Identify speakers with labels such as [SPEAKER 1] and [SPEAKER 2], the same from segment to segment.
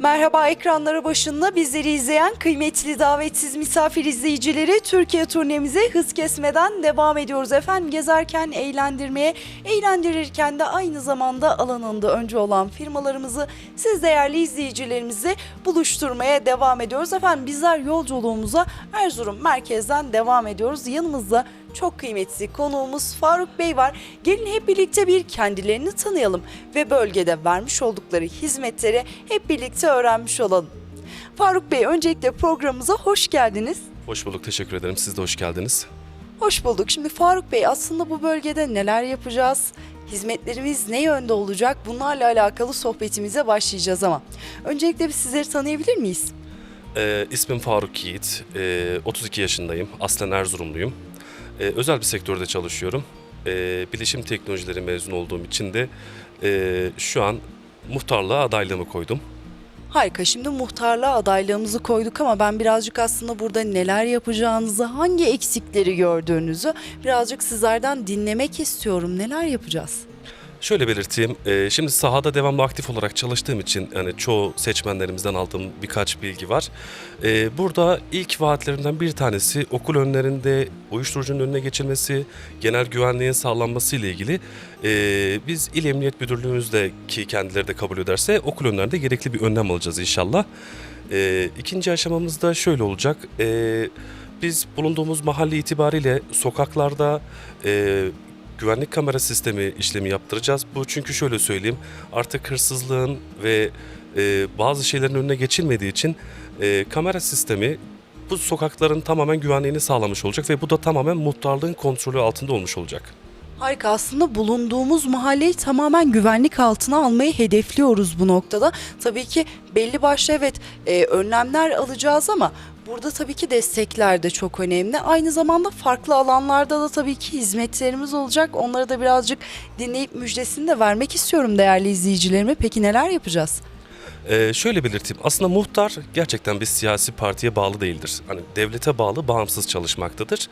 [SPEAKER 1] Merhaba ekranları başında bizleri izleyen kıymetli davetsiz misafir izleyicileri Türkiye turnemize hız kesmeden devam ediyoruz efendim. Gezerken eğlendirmeye, eğlendirirken de aynı zamanda alanında önce olan firmalarımızı siz değerli izleyicilerimizle buluşturmaya devam ediyoruz. Efendim bizler yolculuğumuza Erzurum merkezden devam ediyoruz. Yanımızda çok kıymetli konuğumuz Faruk Bey var. Gelin hep birlikte bir kendilerini tanıyalım ve bölgede vermiş oldukları hizmetleri hep birlikte öğrenmiş olalım. Faruk Bey öncelikle programımıza hoş geldiniz.
[SPEAKER 2] Hoş bulduk, teşekkür ederim. Siz de hoş geldiniz.
[SPEAKER 1] Hoş bulduk. Şimdi Faruk Bey aslında bu bölgede neler yapacağız? Hizmetlerimiz ne yönde olacak? Bunlarla alakalı sohbetimize başlayacağız ama öncelikle bir sizleri tanıyabilir miyiz?
[SPEAKER 2] Ee, ismim Faruk Yiğit, Ee, 32 yaşındayım, aslen Erzurumluyum. Ee, özel bir sektörde çalışıyorum. Ee, bilişim teknolojileri mezun olduğum için de ee, şu an muhtarlığa adaylığımı koydum.
[SPEAKER 1] Harika. Şimdi muhtarlığa adaylığımızı koyduk ama ben birazcık aslında burada neler yapacağınızı, hangi eksikleri gördüğünüzü birazcık sizlerden dinlemek istiyorum. Neler yapacağız?
[SPEAKER 2] Şöyle belirteyim, ee, şimdi sahada devamlı aktif olarak çalıştığım için yani çoğu seçmenlerimizden aldığım birkaç bilgi var. Ee, burada ilk vaatlerimden bir tanesi okul önlerinde uyuşturucunun önüne geçilmesi, genel güvenliğin sağlanması ile ilgili ee, biz İl Emniyet Müdürlüğümüzde ki kendileri de kabul ederse okul önlerinde gerekli bir önlem alacağız inşallah. Ee, ikinci aşamamız da şöyle olacak. Ee, biz bulunduğumuz mahalle itibariyle sokaklarda e, güvenlik kamera sistemi işlemi yaptıracağız. Bu çünkü şöyle söyleyeyim artık hırsızlığın ve e, bazı şeylerin önüne geçilmediği için e, kamera sistemi bu sokakların tamamen güvenliğini sağlamış olacak ve bu da tamamen muhtarlığın kontrolü altında olmuş olacak.
[SPEAKER 1] Harika aslında bulunduğumuz mahalleyi tamamen güvenlik altına almayı hedefliyoruz bu noktada. Tabii ki belli başlı evet e, önlemler alacağız ama burada tabii ki destekler de çok önemli. Aynı zamanda farklı alanlarda da tabii ki hizmetlerimiz olacak. Onları da birazcık dinleyip müjdesini de vermek istiyorum değerli izleyicilerime. Peki neler yapacağız?
[SPEAKER 2] Ee, şöyle belirteyim. Aslında muhtar gerçekten bir siyasi partiye bağlı değildir. Hani devlete bağlı, bağımsız çalışmaktadır.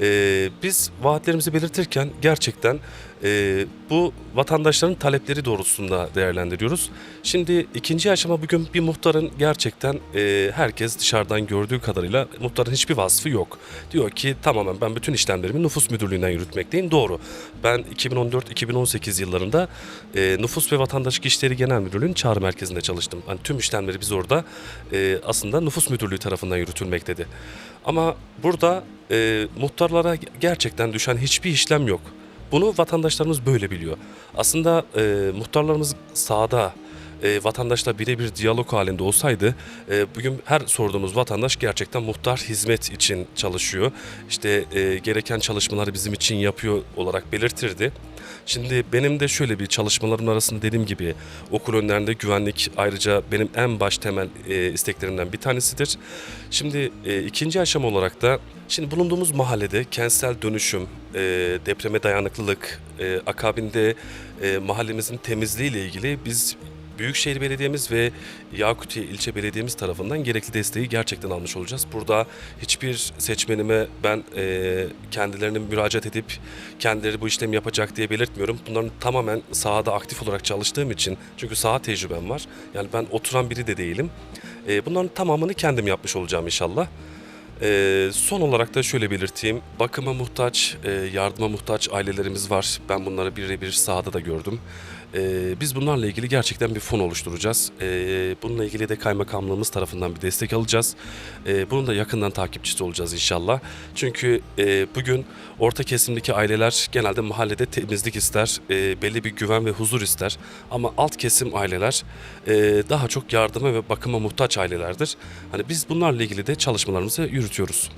[SPEAKER 2] Ee, biz vaatlerimizi belirtirken gerçekten e, bu vatandaşların talepleri doğrultusunda değerlendiriyoruz. Şimdi ikinci aşama bugün bir muhtarın gerçekten e, herkes dışarıdan gördüğü kadarıyla muhtarın hiçbir vasfı yok. Diyor ki tamamen ben bütün işlemlerimi nüfus müdürlüğünden yürütmekteyim. Doğru. Ben 2014-2018 yıllarında e, Nüfus ve Vatandaşlık İşleri Genel Müdürlüğü'nün çağrı merkezinde çalıştım. Hani tüm işlemleri biz orada e, aslında nüfus müdürlüğü tarafından yürütülmektedir. Ama burada e, muhtarlara gerçekten düşen hiçbir işlem yok. Bunu vatandaşlarımız böyle biliyor. Aslında e, muhtarlarımız sahada e, vatandaşla birebir diyalog halinde olsaydı e, bugün her sorduğumuz vatandaş gerçekten muhtar hizmet için çalışıyor. İşte e, gereken çalışmaları bizim için yapıyor olarak belirtirdi. Şimdi benim de şöyle bir çalışmalarım arasında dediğim gibi okul önlerinde güvenlik ayrıca benim en baş temel e, isteklerimden bir tanesidir. Şimdi e, ikinci aşama olarak da şimdi bulunduğumuz mahallede kentsel dönüşüm, e, depreme dayanıklılık, e, akabinde e, mahallemizin temizliği ile ilgili biz Büyükşehir Belediye'miz ve Yakutiye İlçe Belediye'miz tarafından gerekli desteği gerçekten almış olacağız. Burada hiçbir seçmenime ben e, kendilerine müracaat edip kendileri bu işlemi yapacak diye belirtmiyorum. Bunların tamamen sahada aktif olarak çalıştığım için çünkü saha tecrübem var. Yani ben oturan biri de değilim. E, bunların tamamını kendim yapmış olacağım inşallah. Ee, son olarak da şöyle belirteyim. Bakıma muhtaç, e, yardıma muhtaç ailelerimiz var. Ben bunları birebir sahada da gördüm. Ee, biz bunlarla ilgili gerçekten bir fon oluşturacağız. Ee, bununla ilgili de kaymakamlığımız tarafından bir destek alacağız. Ee, bunun da yakından takipçisi olacağız inşallah. Çünkü e, bugün orta kesimdeki aileler genelde mahallede temizlik ister, e, belli bir güven ve huzur ister. Ama alt kesim aileler e, daha çok yardıma ve bakıma muhtaç ailelerdir. Hani biz bunlarla ilgili de çalışmalarımızı yürütüyoruz.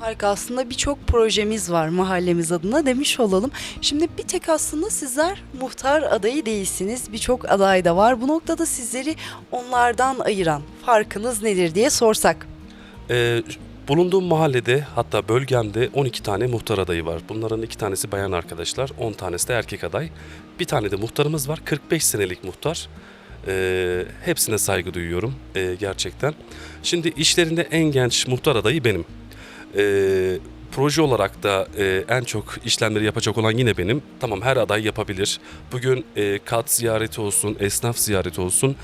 [SPEAKER 1] Harika aslında birçok projemiz var mahallemiz adına demiş olalım. Şimdi bir tek aslında sizler muhtar adayı değilsiniz. Birçok aday da var. Bu noktada sizleri onlardan ayıran farkınız nedir diye sorsak.
[SPEAKER 2] Ee, bulunduğum mahallede hatta bölgemde 12 tane muhtar adayı var. Bunların iki tanesi bayan arkadaşlar, 10 tanesi de erkek aday. Bir tane de muhtarımız var, 45 senelik muhtar. Ee, hepsine saygı duyuyorum ee, gerçekten. Şimdi işlerinde en genç muhtar adayı benim. Ee, proje olarak da e, en çok işlemleri yapacak olan yine benim. Tamam her aday yapabilir. Bugün e, kat ziyareti olsun, esnaf ziyareti olsun.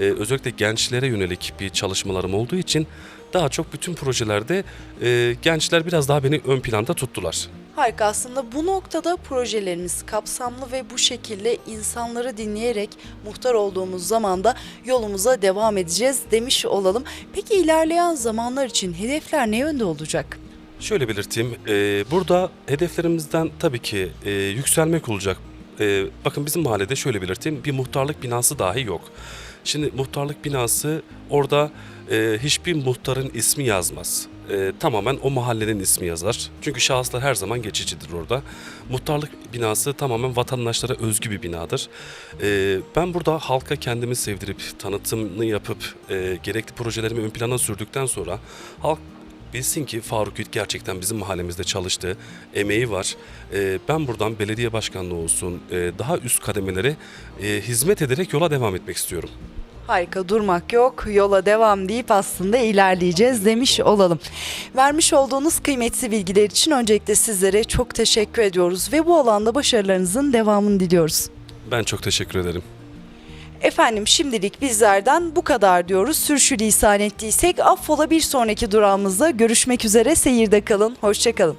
[SPEAKER 2] e, özellikle gençlere yönelik bir çalışmalarım olduğu için daha çok bütün projelerde e, gençler biraz daha beni ön planda tuttular.
[SPEAKER 1] Harika aslında bu noktada projelerimiz kapsamlı ve bu şekilde insanları dinleyerek muhtar olduğumuz zaman da yolumuza devam edeceğiz demiş olalım. Peki ilerleyen zamanlar için hedefler ne yönde olacak?
[SPEAKER 2] Şöyle belirteyim, e, burada hedeflerimizden tabii ki e, yükselmek olacak. E, bakın bizim mahallede şöyle belirteyim, bir muhtarlık binası dahi yok. Şimdi muhtarlık binası orada e, hiçbir muhtarın ismi yazmaz. E, tamamen o mahallenin ismi yazar. Çünkü şahıslar her zaman geçicidir orada. Muhtarlık binası tamamen vatandaşlara özgü bir binadır. E, ben burada halka kendimi sevdirip, tanıtımını yapıp, e, gerekli projelerimi ön plana sürdükten sonra halk bilsin ki Faruk Ülk gerçekten bizim mahallemizde çalıştı, emeği var. Ee, ben buradan belediye başkanlığı olsun, e, daha üst kademelere e, hizmet ederek yola devam etmek istiyorum.
[SPEAKER 1] Harika durmak yok yola devam deyip aslında ilerleyeceğiz demiş olalım. Vermiş olduğunuz kıymetli bilgiler için öncelikle sizlere çok teşekkür ediyoruz ve bu alanda başarılarınızın devamını diliyoruz.
[SPEAKER 2] Ben çok teşekkür ederim.
[SPEAKER 1] Efendim şimdilik bizlerden bu kadar diyoruz. Sürçülisan ettiysek affola bir sonraki durağımızda görüşmek üzere seyirde kalın. Hoşçakalın.